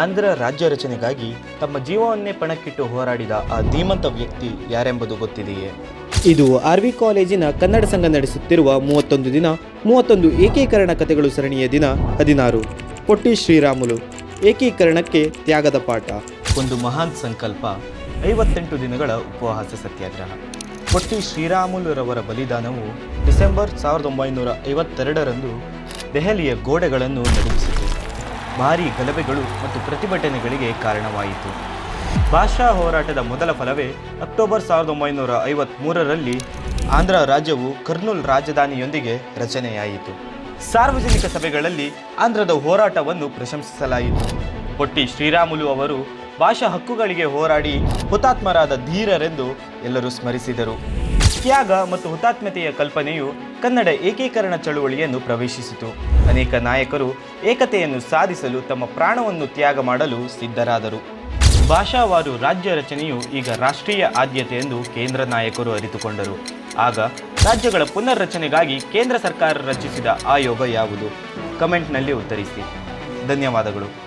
ಆಂಧ್ರ ರಾಜ್ಯ ರಚನೆಗಾಗಿ ತಮ್ಮ ಜೀವವನ್ನೇ ಪಣಕ್ಕಿಟ್ಟು ಹೋರಾಡಿದ ಆ ಧೀಮಂತ ವ್ಯಕ್ತಿ ಯಾರೆಂಬುದು ಗೊತ್ತಿದೆಯೇ? ಇದು ಆರ್ ವಿ ಕಾಲೇಜಿನ ಕನ್ನಡ ಸಂಘ ನಡೆಸುತ್ತಿರುವ ಮೂವತ್ತೊಂದು ದಿನ ಮೂವತ್ತೊಂದು ಏಕೀಕರಣ ಕಥೆಗಳು ಸರಣಿಯ ದಿನ ಹದಿನಾರು. ಪೊಟ್ಟಿ ಶ್ರೀರಾಮುಲು ಏಕೀಕರಣಕ್ಕೆ ತ್ಯಾಗದ ಪಾಠ. ಒಂದು ಮಹಾನ್ ಸಂಕಲ್ಪ ಐವತ್ತೆಂಟು ದಿನಗಳ ಉಪವಾಸ ಸತ್ಯಾಗ್ರಹ. ಪೊಟ್ಟಿ ಶ್ರೀರಾಮುಲುರವರ ಬಲಿದಾನವು ಡಿಸೆಂಬರ್ ಸಾವಿರದ ಒಂಬೈನೂರ ಐವತ್ತೆರಡರಂದು ದೆಹಲಿಯ ಗೋಡೆಗಳನ್ನು ನಡುಗಿಸಿತು. ಭಾರೀ ಗಲಭೆಗಳು ಮತ್ತು ಪ್ರತಿಭಟನೆಗಳಿಗೆ ಕಾರಣವಾಯಿತು. ಭಾಷಾ ಹೋರಾಟದ ಮೊದಲ ಫಲವೇ ಅಕ್ಟೋಬರ್ ಸಾವಿರದ ಒಂಬೈನೂರ ಐವತ್ಮೂರರಲ್ಲಿ ಆಂಧ್ರ ರಾಜ್ಯವು ಕರ್ನೂಲ್ ರಾಜಧಾನಿಯೊಂದಿಗೆ ರಚನೆಯಾಯಿತು. ಸಾರ್ವಜನಿಕ ಸಭೆಗಳಲ್ಲಿ ಆಂಧ್ರದ ಹೋರಾಟವನ್ನು ಪ್ರಶಂಸಿಸಲಾಯಿತು. ಪೊಟ್ಟಿ ಶ್ರೀರಾಮುಲು ಅವರು ಭಾಷಾ ಹಕ್ಕುಗಳಿಗೆ ಹೋರಾಡಿ ಹುತಾತ್ಮರಾದ ಧೀರರೆಂದು ಎಲ್ಲರೂ ಸ್ಮರಿಸಿದರು. ತ್ಯಾಗ ಮತ್ತು ಹುತಾತ್ಮತೆಯ ಕಲ್ಪನೆಯು ಕನ್ನಡ ಏಕೀಕರಣ ಚಳುವಳಿಯನ್ನು ಪ್ರವೇಶಿಸಿತು. ಅನೇಕ ನಾಯಕರು ಏಕತೆಯನ್ನು ಸಾಧಿಸಲು ತಮ್ಮ ಪ್ರಾಣವನ್ನು ತ್ಯಾಗ ಮಾಡಲು ಸಿದ್ಧರಾದರು. ಭಾಷಾವಾರು ರಾಜ್ಯ ರಚನೆಯು ಈಗ ರಾಷ್ಟ್ರೀಯ ಆದ್ಯತೆ ಎಂದು ಕೇಂದ್ರ ನಾಯಕರು ಅರಿತುಕೊಂಡರು. ಆಗ ರಾಜ್ಯಗಳ ಪುನರ್ರಚನೆಗಾಗಿ ಕೇಂದ್ರ ಸರ್ಕಾರ ರಚಿಸಿದ ಆಯೋಗ ಯಾವುದು? ಕಮೆಂಟ್ನಲ್ಲಿ ಉತ್ತರಿಸಿ. ಧನ್ಯವಾದಗಳು.